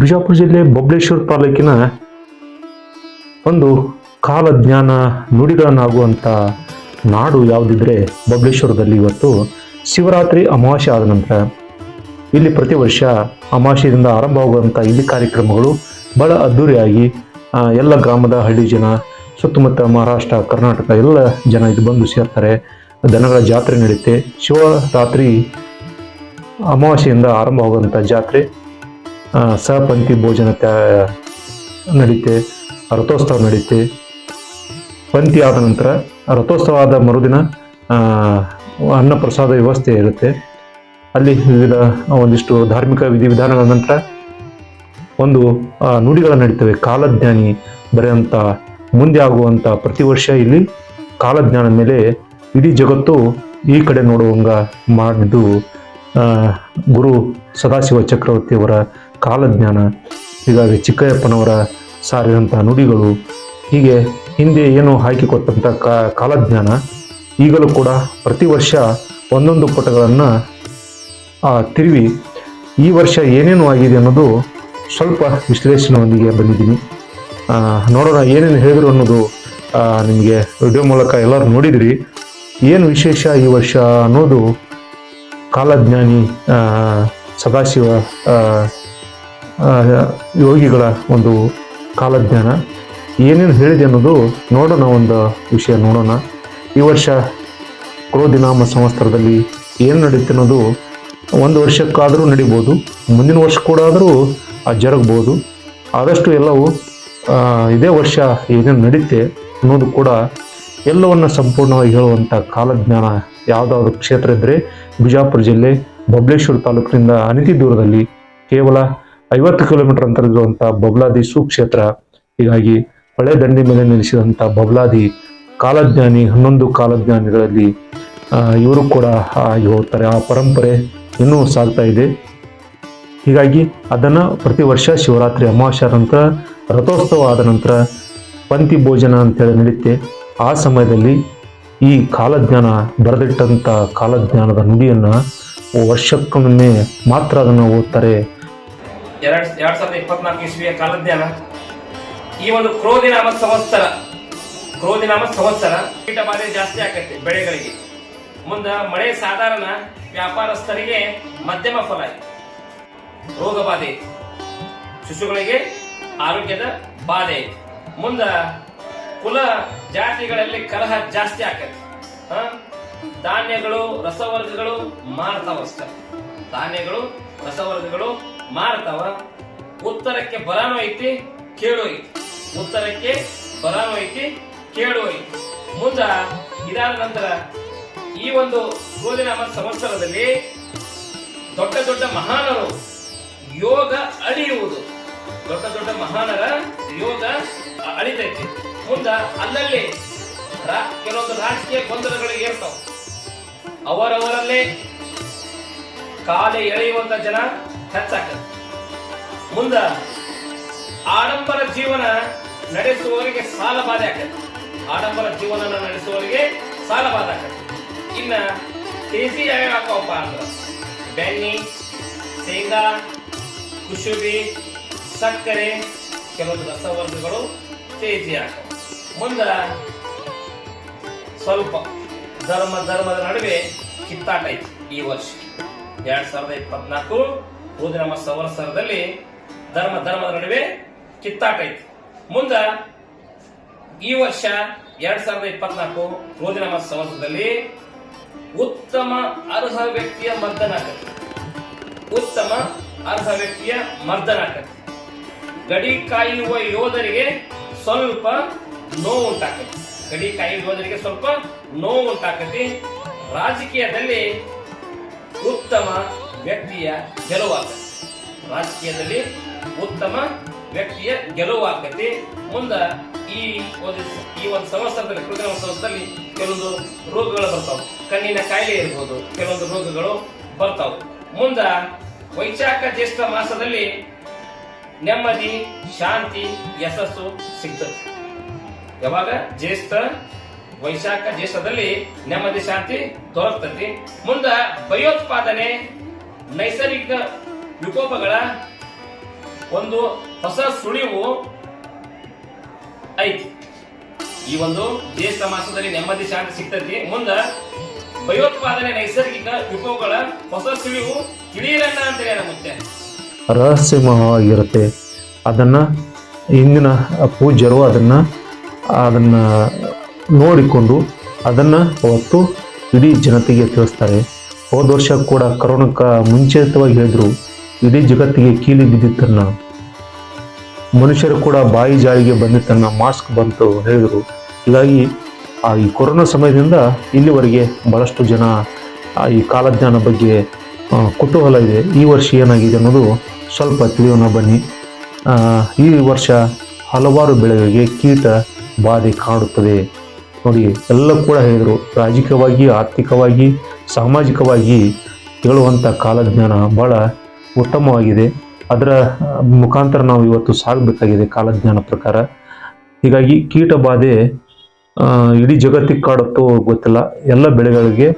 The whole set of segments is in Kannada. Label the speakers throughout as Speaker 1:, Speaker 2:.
Speaker 1: ಬಿಜಾಪುರ ಜಿಲ್ಲೆ ಬಬಲೇಶ್ವರ ತಾಲೂಕಿನ ಒಂದು ಕಾಲಜ್ಞಾನ ನುಡಿಗಳನ್ನಾಗುವಂಥ ನಾಡು ಯಾವುದಿದ್ರೆ ಬಬ್ಲೇಶ್ವರದಲ್ಲಿ ಇವತ್ತು ಶಿವರಾತ್ರಿ ಅಮಾವಾಸ್ಯೆ ಆದ ನಂತರ ಇಲ್ಲಿ ಪ್ರತಿ ವರ್ಷ ಅಮಾವಾಸ್ಯೆಯಿಂದ ಆರಂಭವಾಗುವಂಥ ಇಲ್ಲಿ ಕಾರ್ಯಕ್ರಮಗಳು ಬಹಳ ಅದ್ದೂರಿಯಾಗಿ ಎಲ್ಲ ಗ್ರಾಮದ ಹಳ್ಳಿ ಜನ, ಸುತ್ತಮುತ್ತ ಮಹಾರಾಷ್ಟ್ರ, ಕರ್ನಾಟಕ ಎಲ್ಲ ಜನ ಇದು ಬಂದು ಸೇರ್ತಾರೆ. ದನಗಳ ಜಾತ್ರೆ ನಡೆಯುತ್ತೆ ಶಿವರಾತ್ರಿ ಅಮಾವಾಸ್ಯೆಯಿಂದ ಆರಂಭವಾಗುವಂಥ ಜಾತ್ರೆ ಸಹಪಂಕ್ತಿ ಭೋಜನ ನಡೀತೆ, ರಥೋತ್ಸವ ನಡೀತೆ. ಪಂಕ್ತಿ ಆದ ನಂತರ ರಥೋತ್ಸವ ಆದ ಮರುದಿನ ಅನ್ನ ಪ್ರಸಾದ ವ್ಯವಸ್ಥೆ ಇರುತ್ತೆ. ಅಲ್ಲಿ ವಿವಿಧ, ಒಂದಿಷ್ಟು ಧಾರ್ಮಿಕ ವಿಧಿವಿಧಾನಗಳ ನಂತರ ಒಂದು ನುಡಿಗಳು ನಡೀತವೆ. ಕಾಲಜ್ಞಾನಿ ಬರೆಯಂಥ ಮುಂದೆ ಆಗುವಂಥ ಪ್ರತಿ ವರ್ಷ ಇಲ್ಲಿ ಕಾಲಜ್ಞಾನದ ಮೇಲೆ ಇಡೀ ಜಗತ್ತು ಈ ಕಡೆ ನೋಡುವಂಗ ಮಾಡಿದ್ದು ಗುರು ಸದಾಶಿವ ಚಕ್ರವರ್ತಿಯವರ ಕಾಲಜ್ಞಾನ, ಹೀಗಾಗಿ ಚಿಕ್ಕಯ್ಯಪ್ಪನವರ ಸಾರಿದಂಥ ನುಡಿಗಳು, ಹೀಗೆ ಹಿಂದೆ ಏನು ಹಾಕಿಕೊಟ್ಟಂಥ ಕಾಲಜ್ಞಾನ, ಈಗಲೂ ಕೂಡ ಪ್ರತಿ ವರ್ಷ ಒಂದೊಂದು ಪುಟಗಳನ್ನು ತಿರುವಿ, ಈ ವರ್ಷ ಏನೇನು ಆಗಿದೆ ಅನ್ನೋದು ಸ್ವಲ್ಪ ವಿಶ್ಲೇಷಣೆಯೊಂದಿಗೆ ಬಂದಿದ್ದೀನಿ. ನೋಡೋಣ ಏನೇನು ಹೇಳಿದ್ರು ಅನ್ನೋದು ನಿಮಗೆ ವಿಡಿಯೋ ಮೂಲಕ ಎಲ್ಲರೂ ನೋಡಿದಿರಿ. ಏನು ವಿಶೇಷ ಈ ವರ್ಷ ಅನ್ನೋದು ಕಾಲಜ್ಞಾನಿ ಸದಾಶಿವ ಯೋಗಿಗಳ ಒಂದು ಕಾಲಜ್ಞಾನ. ಏನೇನು ಹೇಳಿದೆ ಅನ್ನೋದು ನೋಡೋಣ ಒಂದು ವಿಷಯ ನೋಡೋಣ. ಈ ವರ್ಷ ಕ್ರೋಧಿನಾಮ ಸಂವತ್ಸರದಲ್ಲಿ ಏನು ನಡೀತೆ ಅನ್ನೋದು ಒಂದು ವರ್ಷಕ್ಕಾದರೂ ನಡಿಬೋದು. ಮುಂದಿನ ವರ್ಷ ಕೂಡ ಆದರೂ ಜರುಗ್ಬೋದು. ಆದಷ್ಟು ಎಲ್ಲವೂ ಇದೇ ವರ್ಷ ಏನೇನು ನಡೀತೆ ಅನ್ನೋದು ಕೂಡ ಎಲ್ಲವನ್ನ ಸಂಪೂರ್ಣವಾಗಿ ಹೇಳುವಂಥ ಕಾಲಜ್ಞಾನ. ಯಾವುದಾದ್ರು ಕ್ಷೇತ್ರ ಇದ್ದರೆ ಬಿಜಾಪುರ ಜಿಲ್ಲೆ, ಬಬ್ಲೇಶ್ವರ ತಾಲೂಕಿನಿಂದ ಅನಿತಿ ದೂರದಲ್ಲಿ ಕೇವಲ ಐವತ್ತು ಕಿಲೋಮೀಟರ್ ಅಂತರದಲ್ಲಿರುವಂಥ ಬಬ್ಲಾದಿ ಸುಕ್ಷೇತ್ರ, ಹೀಗಾಗಿ ಹೊಳೆ ದಂಡಿ ಮೇಲೆ ನಿಲ್ಲಿಸಿದಂಥ ಬಬ್ಲಾದಿ ಕಾಲಜ್ಞಾನಿ, ಹನ್ನೊಂದು ಕಾಲಜ್ಞಾನಿಗಳಲ್ಲಿ ಇವರು ಕೂಡ ಆಗಿ ಹೋಗ್ತಾರೆ. ಆ ಪರಂಪರೆ ಇನ್ನೂ ಸಾಗ್ತಾ ಇದೆ. ಹೀಗಾಗಿ ಅದನ್ನು ಪ್ರತಿ ವರ್ಷ ಶಿವರಾತ್ರಿ ಅಮಾವಾಸ್ಯ ನಂತರ, ರಥೋತ್ಸವ ಆದ ನಂತರ ಪಂಕ್ತಿ ಭೋಜನ ಅಂತೇಳಿ ನಡೆಯುತ್ತೆ ಆ ಸಮಯದಲ್ಲಿ ಈ ಕಾಲಜ್ಞಾನ ಬರೆದಿಟ್ಟಂಥ ಕಾಲಜ್ಞಾನದ ನುಡಿಯನ್ನು ವರ್ಷಕ್ಕೊಮ್ಮೆ ಮಾತ್ರ ಅದನ್ನು ಓದ್ತಾರೆ.
Speaker 2: ಎರಡ್ ಎರಡ್ ಸಾವಿರದ ಇಪ್ಪತ್ನಾಲ್ಕು ಇಸ್ವಿಯ ಕಾಲಜ್ಞಾನ ಈ ಒಂದು ಕ್ರೋಧಿನಾಮ ಸಂವತ್ಸರ ಕ್ರೋಧಿನಾಮ ಸಂವತ್ಸರ ಕೀಟ ಬಾಧೆ ಜಾಸ್ತಿ ಆಕೈತಿ ಬೆಳೆಗಳಿಗೆ ಮುಂದ ಮಳೆ ಸಾಧಾರಣ ವ್ಯಾಪಾರಸ್ಥರಿಗೆ ಮಧ್ಯಮ ಫಲ. ರೋಗ ಬಾಧೆ ಶಿಶುಗಳಿಗೆ ಆರೋಗ್ಯದ ಬಾಧೆ. ಮುಂದ ಕುಲ ಜಾತಿಗಳಲ್ಲಿ ಕಲಹ ಜಾಸ್ತಿ ಆಕೈತಿ? ಧಾನ್ಯಗಳು, ರಸವರ್ಗಗಳು ಮಾರ್ತಾವ ಧಾನ್ಯಗಳು, ರಸವರ್ಗಗಳು ಮಾರ್ತಾವ, ಉತ್ತರಕ್ಕೆ ಬರನೋ ಐತಿ, ಕೇಳು ಐತಿ. ಉತ್ತರಕ್ಕೆ ಬರನೋ ಐತಿ, ಕೇಳು ಐತಿ. ಮುಂದ ಇದಾದ ನಂತರ ಈ ಒಂದು ಗೋಧಿನಾಮ ಸಂವತ್ಸರದಲ್ಲಿ ದೊಡ್ಡ ದೊಡ್ಡ ಮಹಾನರು ಯೋಗ ಅಳಿಯುವುದು. ದೊಡ್ಡ ದೊಡ್ಡ ಮಹಾನರ ಯೋಗ ಅಳಿತೈತಿ. ಮುಂದ ಅಲ್ಲಲ್ಲಿ ಕೆಲವೊಂದು ರಾಜಕೀಯ ಗೊಂದಲಗಳು ಏರ್ತಾವ. ಅವರವರಲ್ಲೇ ಕಾಲ ಎಳೆಯುವಂತ ಜನ ಹೆಚ್ಚಾಕತ್ತೆ ಮುಂದ ಆಡಂಬರ ಜೀವನ ನಡೆಸುವವರಿಗೆ ಸಾಲ ಬಾಧೆ ಆಕತ್ತೆ ಆಡಂಬರ ಜೀವನ ನಡೆಸುವವರಿಗೆ ಸಾಲ ಬಾಧೆ ಆಕತ್ತೆ ಇನ್ನ ತೇಜಿ ಯಾವ್ಯಾವ ಅಂದ್ರ ಬೆಣ್ಣಿ, ಶೇಂಗಾ ಕುಸುಬಿ ಸಕ್ಕರೆ ಕೆಲವೊಂದು ರಸವರ್ಗಗಳು ತೇಜಿ ಹಾಕವ. ಮುಂದ ಸ್ವಲ್ಪ ಧರ್ಮ ಧರ್ಮದ ನಡುವೆ ಕಿತ್ತಾಟ ಐತಿ ಈ ವರ್ಷ. ಎರಡ್ ಸಾವಿರದ ಇಪ್ಪತ್ನಾಲ್ಕು ನಮ್ಮ ಸಂವತ್ಸರದಲ್ಲಿ ಧರ್ಮ, ಧರ್ಮದ ನಡುವೆ ಕಿತ್ತಾಟ ಐತಿ ಮುಂದ ಈ ವರ್ಷ ಎರಡ್ ಸಾವಿರದ ಇಪ್ಪತ್ನಾಲ್ಕು ನಮ್ಮ ಸಂವತ್ಸರದಲ್ಲಿ ಉತ್ತಮ ಅರ್ಹ ವ್ಯಕ್ತಿಯ ಮರ್ದನ ಉತ್ತಮ ಅರ್ಹ ವ್ಯಕ್ತಿಯ ಮರ್ದನ ಗಡಿ ಕಾಯುವ ಯೋಧರಿಗೆ ಸ್ವಲ್ಪ ನೋವು ಉಂಟಾಕತಿ ಗಡಿ ಕಾಯುವ ಯೋಧರಿಗೆ ಸ್ವಲ್ಪ ನೋವು ಉಂಟಾಕತಿ ರಾಜಕೀಯದಲ್ಲಿ ಉತ್ತಮ ವ್ಯಕ್ತಿಯ ಗೆಲುವಾಗತಿ ರಾಜಕೀಯದಲ್ಲಿ ಉತ್ತಮ ವ್ಯಕ್ತಿಯ ಗೆಲುವಾಗತಿ ಮುಂದ ಈ ಒಂದು ಈ ಒಂದು ಸಂವತ್ಸರದಲ್ಲಿ ಕೃತಜ್ಞ ಸಂವತ್ಸರದಲ್ಲಿ ಕೆಲವೊಂದು ರೋಗಗಳು ಬರ್ತಾವ. ಕಣ್ಣಿನ ಕಾಯಿಲೆ ಇರ್ಬೋದು, ಕೆಲವೊಂದು ರೋಗಗಳು ಬರ್ತಾವ. ಮುಂದ ವೈಶಾಖ ಜ್ಯೇಷ್ಠ ಮಾಸದಲ್ಲಿ ನೆಮ್ಮದಿ, ಶಾಂತಿ, ಯಶಸ್ಸು ಸಿಗ್ತದೆ. ಯಾವಾಗ? ಜ್ಯೇಷ್ಠ, ವೈಶಾಖ ಜ್ಯೇಷ್ಠದಲ್ಲಿ ನೆಮ್ಮದಿ, ಶಾಂತಿ ದೊರಕ್ತತಿ ಮುಂದ ಭಯೋತ್ಪಾದನೆ ನೈಸರ್ಗಿಕ ವಿಕೋಪಗಳ ಒಂದು ಹೊಸ ಸುಳಿವು ಐತಿ. ಈ ಒಂದು ಜ್ಯೇಷ್ಠ ಮಾಸದಲ್ಲಿ ನೆಮ್ಮದಿ ಶಾಂತಿ ಸಿಗ್ತೈತಿ. ಮುಂದ ಭಯೋತ್ಪಾದನೆ ನೈಸರ್ಗಿಕ ವಿಕೋಪಗಳ ಹೊಸ ಸುಳಿವು ತಿಳಿಯಲನ್ನ ಅಂತ ಹೇಳ ಮುತ್ತೆ
Speaker 1: ರಹಸ್ಯಮಯವಾಗಿರುತ್ತೆ. ಅದನ್ನು ಇಂದಿನ ಪೂಜ್ಯರು ಅದನ್ನ, ಅದನ್ನು ನೋಡಿಕೊಂಡು ಅದನ್ನು ಅವತ್ತು ಇಡೀ ಜನತೆಗೆ ತಿಳಿಸ್ತಾರೆ. ಹೋದ ವರ್ಷ ಕೂಡ ಕರೋನಕ್ಕೆ ಮುಂಚಿತವಾಗಿ ಹೇಳಿದ್ರು, ಇಡೀ ಜಗತ್ತಿಗೆ ಕೀಲಿ ಬಿದ್ದಿತ್ತನ್ನ. ಮನುಷ್ಯರು ಕೂಡ ಬಾಯಿ ಜಾಳಿಗೆ ಬಂದಿತ್ತನ್ನ, ಮಾಸ್ಕ್ ಬಂತು ಹೇಳಿದರು. ಹೀಗಾಗಿ ಆ ಈ ಕೊರೋನಾ ಸಮಯದಿಂದ ಇಲ್ಲಿವರೆಗೆ ಬಹಳಷ್ಟು ಜನ ಈ ಕಾಲಜ್ಞಾನ ಬಗ್ಗೆ ಕುತೂಹಲ ಇದೆ. ಈ ವರ್ಷ ಏನಾಗಿದೆ ಅನ್ನೋದು ಸ್ವಲ್ಪ ತಿಳಿಯೋಣ ಬನ್ನಿ. ಈ ವರ್ಷ ಹಲವಾರು ಬೆಳೆಗಳಿಗೆ ಕೀಟ ಬಾಧೆ ಕಾಡುತ್ತದೆ. ನೋಡಿ, ಎಲ್ಲ ಕೂಡ ಹೇಳಿದರು. ರಾಜಕೀಯವಾಗಿ, ಆರ್ಥಿಕವಾಗಿ ಸಾಮಾಜಿಕವಾಗಿ ಹೇಳುವಂಥ ಕಾಲಜ್ಞಾನ ಭಾಳ ಉತ್ತಮವಾಗಿದೆ. ಅದರ ಮುಖಾಂತರ ನಾವು ಇವತ್ತು ಸಾಗಬೇಕಾಗಿದೆ ಕಾಲಜ್ಞಾನ ಪ್ರಕಾರ. ಹೀಗಾಗಿ ಕೀಟ ಬಾಧೆ ಇಡೀ ಜಗತ್ತಿಗೆ ಕಾಡುತ್ತೋ ಗೊತ್ತಿಲ್ಲ. ಎಲ್ಲ ಬೆಳೆಗಳಿಗೆ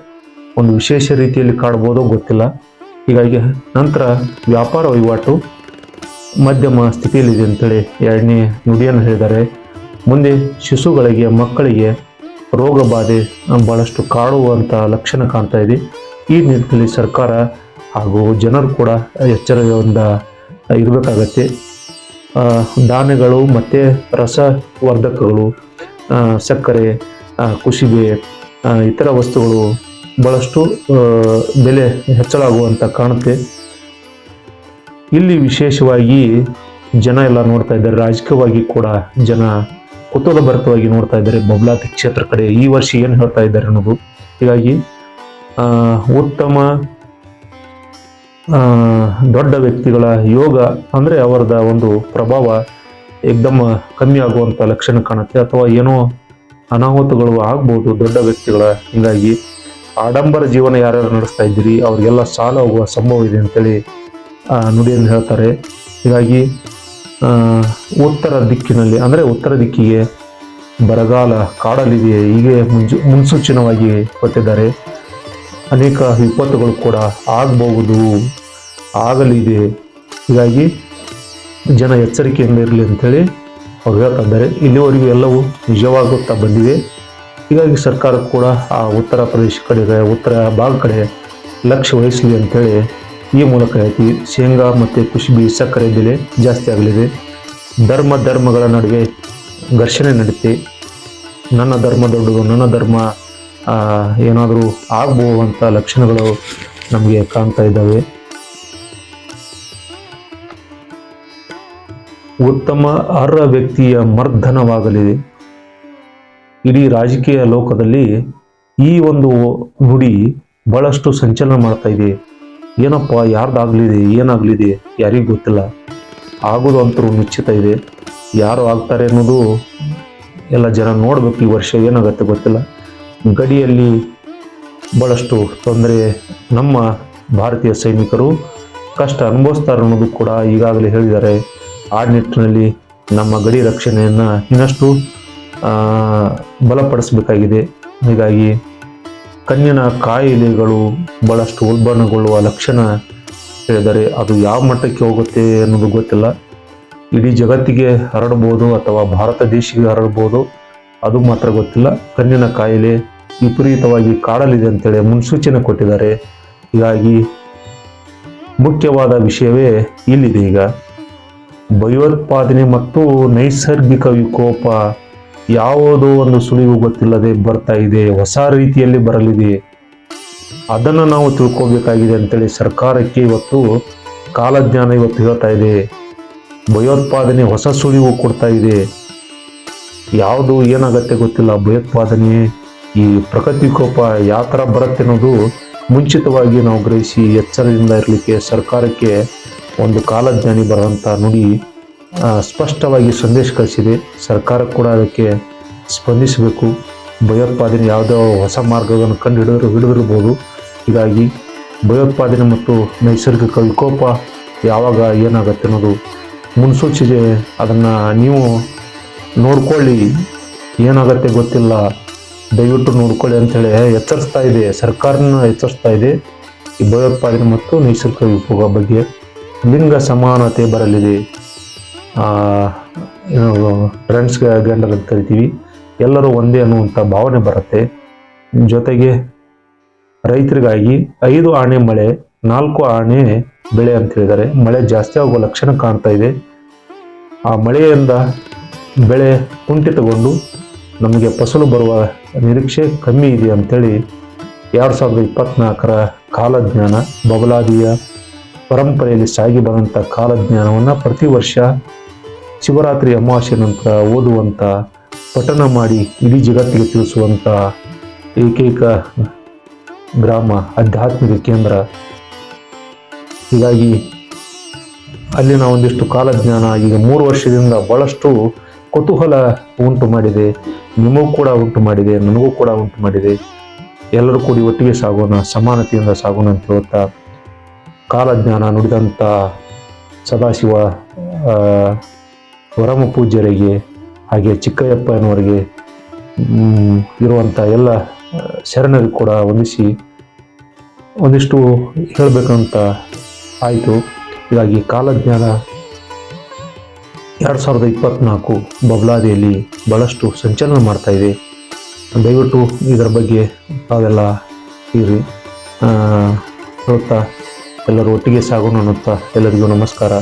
Speaker 1: ಒಂದು ವಿಶೇಷ ರೀತಿಯಲ್ಲಿ ಕಾಡ್ಬೋದೋ ಗೊತ್ತಿಲ್ಲ. ಹೀಗಾಗಿ ನಂತರ ವ್ಯಾಪಾರ ವಹಿವಾಟು, ಮಧ್ಯಮ ಸ್ಥಿತಿಯಲ್ಲಿದೆ ಅಂತೇಳಿ ಎರಡನೇ ನುಡಿಯನ್ನು ಹೇಳಿದ್ದಾರೆ. ಮುಂದೆ ಶಿಶುಗಳಿಗೆ, ಮಕ್ಕಳಿಗೆ ರೋಗ ಬಾಧೆ ಭಾಳಷ್ಟು ಕಾಡುವಂಥ ಲಕ್ಷಣ ಕಾಣ್ತಾ ಇದೆ. ಈ ನಿಟ್ಟಿನಲ್ಲಿ ಸರ್ಕಾರ ಹಾಗೂ ಜನರು ಕೂಡ ಎಚ್ಚರದಿಂದ ಇರಬೇಕಾಗತ್ತೆ. ಧಾನ್ಯಗಳು ಮತ್ತು ರಸವರ್ಧಕಗಳು ಸಕ್ಕರೆ ಕುಸಿಬೆ ಇತರ ವಸ್ತುಗಳು ಭಾಳಷ್ಟು ಬೆಲೆ ಹೆಚ್ಚಳಾಗುವಂತ ಕಾಣುತ್ತೆ. ಇಲ್ಲಿ ವಿಶೇಷವಾಗಿ ಜನ ಎಲ್ಲ ನೋಡ್ತಾ ಇದ್ದಾರೆ. ರಾಜಕೀಯವಾಗಿ ಕೂಡ ಜನ ಕುತೂಹಲ ಭರಿತವಾಗಿ ನೋಡ್ತಾ ಇದ್ದಾರೆ. ಬಬ್ಲಾತಿ ಕ್ಷೇತ್ರ ಕಡೆ ಈ ವರ್ಷ ಏನು ಹೇಳ್ತಾ ಇದ್ದಾರೆ ಅನ್ನೋದು. ಹೀಗಾಗಿ ಉತ್ತಮ ದೊಡ್ಡ ವ್ಯಕ್ತಿಗಳ ಯೋಗ ಅಂದರೆ ಅವರದ ಒಂದು ಪ್ರಭಾವ ಏಕ್ದಮ್ ಕಮ್ಮಿ ಆಗುವಂಥ ಲಕ್ಷಣ ಕಾಣುತ್ತೆ. ಅಥವಾ ಏನೋ ಅನಾಹುತಗಳು ಆಗ್ಬೋದು ದೊಡ್ಡ ವ್ಯಕ್ತಿಗಳ. ಹೀಗಾಗಿ, ಆಡಂಬರ ಜೀವನ ಯಾರ್ಯಾರು ನಡೆಸ್ತಾ ಇದ್ದೀರಿ, ಅವ್ರಿಗೆಲ್ಲ ಸಾಲ ಹೋಗುವ ಸಂಭವ ಇದೆ ಅಂತೇಳಿ ನುಡಿಯನ್ನು ಹೇಳ್ತಾರೆ. ಹೀಗಾಗಿ ಉತ್ತರ ದಿಕ್ಕಿನಲ್ಲಿ, ಅಂದರೆ ಉತ್ತರ ದಿಕ್ಕಿಗೆ ಬರಗಾಲ ಕಾಡಲಿದೆ ಹೀಗೆ ಮುಂಜು, ಮುನ್ಸೂಚನವಾಗಿ ಕೊಟ್ಟಿದ್ದಾರೆ. ಅನೇಕ ವಿಪತ್ತುಗಳು ಕೂಡ ಆಗಬಹುದು, ಆಗಲಿದೆ. ಹೀಗಾಗಿ ಜನ ಎಚ್ಚರಿಕೆಯಿಂದ ಇರಲಿ ಅಂತೇಳಿ ಅವ್ರು ಹೇಳ್ತಾ ಇದ್ದಾರೆ. ಇಲ್ಲಿವರೆಗೂ ಎಲ್ಲವೂ ನಿಜವಾಗುತ್ತಾ ಬಂದಿವೆ ಹೀಗಾಗಿ ಸರ್ಕಾರ ಕೂಡ ಆ ಉತ್ತರ ಪ್ರದೇಶ ಕಡೆ ಉತ್ತರ ಭಾಗ ಕಡೆ ಲಕ್ಷ್ಯ ವಹಿಸಲಿ ಅಂತೇಳಿ ಈ ಮೂಲಕ ಹೇಳ್ತೀವಿ ಶೇಂಗಾ ಮತ್ತು ಕುಶಿಬಿ ಸಕ್ಕರೆ ಬೆಲೆ ಜಾಸ್ತಿ ಆಗಲಿದೆ. ಧರ್ಮ ಧರ್ಮಗಳ ನಡುವೆ ಘರ್ಷಣೆ ನಡೆಯುತ್ತೆ ನನ್ನ ಧರ್ಮ ದೊಡ್ಡದು, ನನ್ನ ಧರ್ಮ ಏನಾದರೂ ಆಗ್ಬೋವಂಥ ಲಕ್ಷಣಗಳು ನಮಗೆ ಕಾಣ್ತಾ ಇದ್ದಾವೆ. ಉತ್ತಮ ಅರ್ಹ ವ್ಯಕ್ತಿಯ ಮರ್ದನವಾಗಲಿದೆ ಇಡೀ ರಾಜಕೀಯ ಲೋಕದಲ್ಲಿ ಈ ಒಂದು ನುಡಿ ಬಹಳಷ್ಟು ಸಂಚಲನ ಮಾಡ್ತಾ ಇದೆ. ಏನಪ್ಪ, ಯಾರ್ದಾಗ್ಲಿದೆ, ಏನಾಗ್ಲಿದೆ, ಯಾರಿಗೂ ಗೊತ್ತಿಲ್ಲ. ಆಗೋದು ಅಂತರೂ ನಿಶ್ಚಿತ ಇದೆ. ಯಾರು ಆಗ್ತಾರೆ ಅನ್ನೋದು ಎಲ್ಲ ಜನ ನೋಡ್ಬೇಕು. ಈ ವರ್ಷ ಏನಾಗುತ್ತೆ ಗೊತ್ತಿಲ್ಲ. ಗಡಿಯಲ್ಲಿ ಬಹಳಷ್ಟು ತೊಂದರೆ ನಮ್ಮ ಭಾರತೀಯ ಸೈನಿಕರು ಕಷ್ಟ ಅನುಭವಿಸ್ತಾರೆ ಅನ್ನೋದು ಕೂಡ ಈಗಾಗಲೇ ಹೇಳಿದ್ದಾರೆ. ಆ ನಿಟ್ಟಿನಲ್ಲಿ ನಮ್ಮ ಗಡಿ ರಕ್ಷಣೆಯನ್ನು ಇನ್ನಷ್ಟು ಬಲಪಡಿಸಬೇಕಾಗಿದೆ. ಹೀಗಾಗಿ ಕಣ್ಣಿನ ಕಾಯಿಲೆಗಳು ಬಹಳಷ್ಟು ಉಲ್ಬಣಗೊಳ್ಳುವ ಲಕ್ಷಣ ಹೇಳಿದರೆ ಅದು ಯಾವ ಮಟ್ಟಕ್ಕೆ ಹೋಗುತ್ತೆ ಅನ್ನೋದು ಗೊತ್ತಿಲ್ಲ. ಇಡೀ ಜಗತ್ತಿಗೆ ಹರಡ್ಬೋದು ಅಥವಾ ಭಾರತ ದೇಶಕ್ಕೆ ಹರಡ್ಬೋದು, ಅದು ಮಾತ್ರ ಗೊತ್ತಿಲ್ಲ. ಕಣ್ಣಿನ ಕಾಯಿಲೆ ವಿಪರೀತವಾಗಿ ಕಾಡಲಿದೆ ಅಂತೇಳಿ ಮುನ್ಸೂಚನೆ ಕೊಟ್ಟಿದ್ದಾರೆ. ಹೀಗಾಗಿ ಮುಖ್ಯವಾದ ವಿಷಯವೇ ಇಲ್ಲಿದೆ ಈಗ. ಭಯೋತ್ಪಾದನೆ ಮತ್ತು ನೈಸರ್ಗಿಕ ವಿಕೋಪ ಯಾವುದೋ ಒಂದು ಸುಳಿವು ಗೊತ್ತಿಲ್ಲದೆ ಬರ್ತಾ ಇದೆ, ಹೊಸ ರೀತಿಯಲ್ಲಿ ಬರಲಿದೆ. ಅದನ್ನು ನಾವು ತಿಳ್ಕೋಬೇಕಾಗಿದೆ ಅಂತೇಳಿ ಸರ್ಕಾರಕ್ಕೆ ಇವತ್ತು ಕಾಲಜ್ಞಾನ ಇವತ್ತು ಹೇಳ್ತಾ ಇದೆ. ಭಯೋತ್ಪಾದನೆ ಹೊಸ ಸುಳಿವು ಕೊಡ್ತಾ ಇದೆ. ಯಾವುದು ಏನಾಗತ್ತೆ ಗೊತ್ತಿಲ್ಲ, ಭಯೋತ್ಪಾದನೆ, ಈ ಪ್ರಕೃತಿ ಕೋಪ ಯಾವ ಥರ ಬರುತ್ತೆ ಅನ್ನೋದು ಮುಂಚಿತವಾಗಿ ನಾವು ಗ್ರಹಿಸಿ ಎಚ್ಚರದಿಂದ ಇರಲಿಕ್ಕೆ ಸರ್ಕಾರಕ್ಕೆ ಒಂದು ಕಾಲಜ್ಞಾನಿ ಬರುವಂಥ ನುಡಿ ಸ್ಪಷ್ಟವಾಗಿ ಸಂದೇಶ ಕಳಿಸಿದೆ. ಸರ್ಕಾರ ಕೂಡ ಅದಕ್ಕೆ ಸ್ಪಂದಿಸಬೇಕು. ಭಯೋತ್ಪಾದನೆ ಯಾವುದೋ ಹೊಸ ಮಾರ್ಗವನ್ನು ಕಂಡು ಹಿಡಿದ್ರು ಹಿಡಿದಿರ್ಬೋದು ಹೀಗಾಗಿ ಭಯೋತ್ಪಾದನೆ ಮತ್ತು ನೈಸರ್ಗಿಕ ವಿಕೋಪ ಯಾವಾಗ ಏನಾಗುತ್ತೆ ಅನ್ನೋದು ಮುನ್ಸೂಚನೆ ಅದನ್ನು ನೀವು ನೋಡ್ಕೊಳ್ಳಿ. ಏನಾಗತ್ತೆ ಗೊತ್ತಿಲ್ಲ. ದಯವಿಟ್ಟು ನೋಡ್ಕೊಳ್ಳಿ ಅಂತೇಳಿ ಎಚ್ಚರಿಸ್ತಾ ಇದೆ. ಸರ್ಕಾರನ ಎಚ್ಚರಿಸ್ತಾ ಇದೆ ಈ ಭಯೋತ್ಪಾದನೆ ಮತ್ತು ನೈಸರ್ಗಿಕ ವಿಕೋಪ ಬಗ್ಗೆ. ಲಿಂಗ ಸಮಾನತೆ ಬರಲಿದೆ. ಫ್ರೆಂಡ್ಸ್ ಗಂಡರ್ ಅಂತ ಕರಿತೀವಿ. ಎಲ್ಲರೂ ಒಂದೇ ಅನ್ನುವಂಥ ಭಾವನೆ ಬರುತ್ತೆ. ಜೊತೆಗೆ ರೈತರಿಗಾಗಿ ಐದು ಆಣೆ ಮಳೆ, ನಾಲ್ಕು ಆಣೆ ಬೆಳೆ ಅಂತ ಹೇಳಿದ್ದಾರೆ. ಮಳೆ ಜಾಸ್ತಿ ಆಗುವ ಲಕ್ಷಣ ಕಾಣ್ತಾ ಇದೆ. ಆ ಮಳೆಯಿಂದ ಬೆಳೆ ಕುಂಠಿತಗೊಂಡು ನಮಗೆ ಫಸಲು ಬರುವ ನಿರೀಕ್ಷೆ ಕಮ್ಮಿ ಇದೆ ಅಂಥೇಳಿ ಎರಡು ಸಾವಿರದ ಇಪ್ಪತ್ನಾಲ್ಕರ ಕಾಲಜ್ಞಾನ, ಬಬಲಾದಿಯ ಪರಂಪರೆಯಲ್ಲಿ ಸಾಗಿ ಬಂದಂಥ ಕಾಲಜ್ಞಾನವನ್ನು ಪ್ರತಿ ವರ್ಷ ಶಿವರಾತ್ರಿ ಅಮಾವಾಸ್ಯ ನಂತರ ಓದುವಂಥ ಪಠನ ಮಾಡಿ ಇಡೀ ಜಗತ್ತಿಗೆ ತಿಳಿಸುವಂಥ ಏಕೈಕ ಗ್ರಾಮ, ಆಧ್ಯಾತ್ಮಿಕ ಕೇಂದ್ರ. ಹೀಗಾಗಿ ಅಲ್ಲಿನ ಒಂದಿಷ್ಟು ಕಾಲಜ್ಞಾನ ಈಗ ಮೂರು ವರ್ಷದಿಂದ ಬಹಳಷ್ಟು ಕುತೂಹಲ ಉಂಟು ಮಾಡಿದೆ. ನಿಮಗೂ ಕೂಡ ಉಂಟು ಮಾಡಿದೆ, ನನಗೂ ಕೂಡ ಉಂಟು ಮಾಡಿದೆ. ಎಲ್ಲರೂ ಕೂಡಿ ಒಟ್ಟಿಗೆ ಸಾಗೋಣ, ಸಮಾನತೆಯಿಂದ ಸಾಗೋಣ ಅಂತ ಹೇಳುತ್ತಾ ಕಾಲಜ್ಞಾನ ನುಡಿದಂಥ ಸದಾಶಿವ ವರಮ ಪೂಜ್ಯರಿಗೆ ಹಾಗೆ ಚಿಕ್ಕಯ್ಯಪ್ಪನವರಿಗೆ ಇರುವಂಥ ಎಲ್ಲ ಶರಣರು ಕೂಡ ವಂದಿಸಿ ಒಂದಿಷ್ಟು ಹೇಳಬೇಕಂತ ಆಯಿತು. ಹೀಗಾಗಿ ಕಾಲಜ್ಞಾನ ಎರಡು ಸಾವಿರದ ಇಪ್ಪತ್ತ್ನಾಲ್ಕು ಬಬ್ಲಾದಿಯಲ್ಲಿ ಭಾಳಷ್ಟು ಸಂಚಲನ ಮಾಡ್ತಾಯಿದೆ ದಯವಿಟ್ಟು ಇದರ ಬಗ್ಗೆ ತಾವೆಲ್ಲ ಇರಿ. ಹೇಳುತ್ತಾ ಹೇಳ್ತಾ ಎಲ್ಲರೂ ಒಟ್ಟಿಗೆ ಸಾಗೋಣ ಅನ್ನುತ್ತಾ ಎಲ್ಲರಿಗೂ ನಮಸ್ಕಾರ.